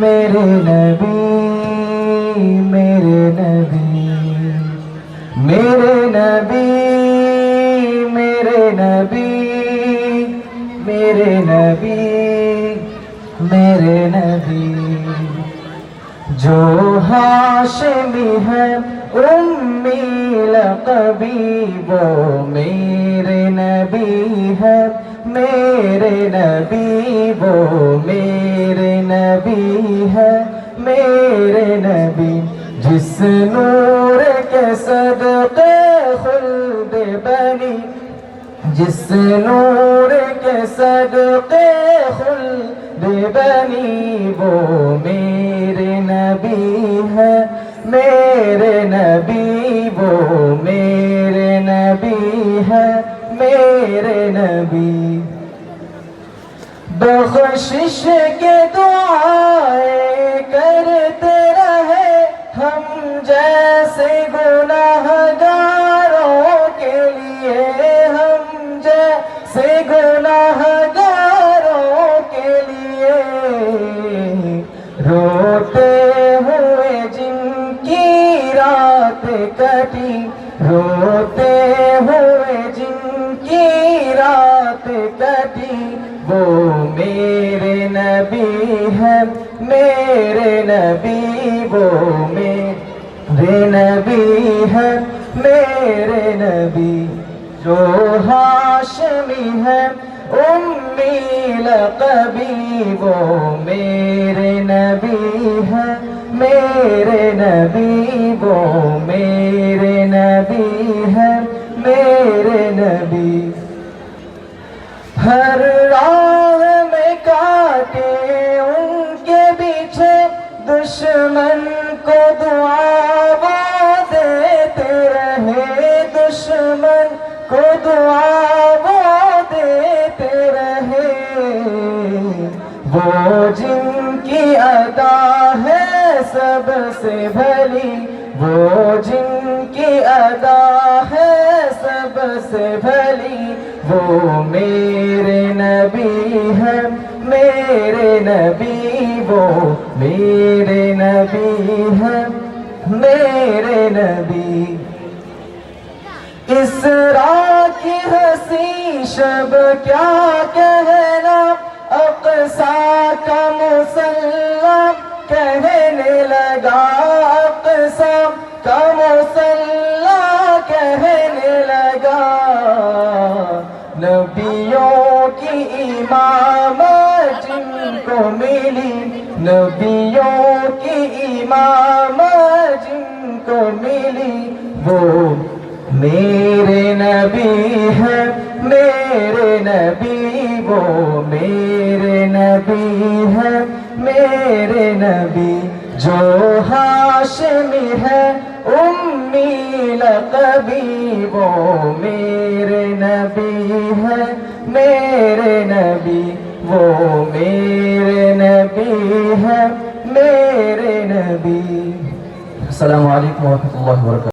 میرے نبی میرے نبی میرے نبی میرے نبی میرے نبی میرے نبی جو ہاشمی ہے امی لقبی وہ میرے نبی ہے میرے نبی، وہ میرے نبی ہے، میرے نبی۔ جس نور کے صدقے خلد بنی، جس نور کے صدقے خلد بنی، وہ میرے نبی ہے۔ میرے نبی، وہ میرے نبی ہے۔ میرے نبی۔ بخشش کے دعائیں کرتے رہے ہم جیسے گناہ گاروں کے لیے۔ ہم جیسے گناہ گاروں کے لیے۔ روتے ہوئے جن کی رات کٹی، روتے کٹی وہ میرے نبی ہے میرے نبی وہ میرے نبی ہے میرے نبی جو ہاشمی ہے امی لقبی وہ میرے نبی ہے میرے نبی وہ ہر راہ میں کاٹے ان کے پیچھے دشمن کو دعا دیتے رہے۔ دشمن کو دعا دیتے رہے۔ وہ جن کی ادا ہے سب سے بھلی۔ وہ جن کی ادا ہے سب سے بھلی۔ وہ میرے نبی ہے، میرے نبی وہ میرے نبی ہے، میرے نبی۔ اس را کی ہنسی شب کیا کہے؟ نبیوں کی امام جن کو ملی، نبیوں کی امام جن کو ملی، وہ میرے نبی ہے، میرے نبی، وہ میرے نبی ہے، میرے نبی جو ہاشمی ہے، امی لقبی، وہ میرے نبی ہے میرے نبی وہ میرے نبی ہے میرے نبی السلام علیکم ورحمۃ اللہ وبرکاتہ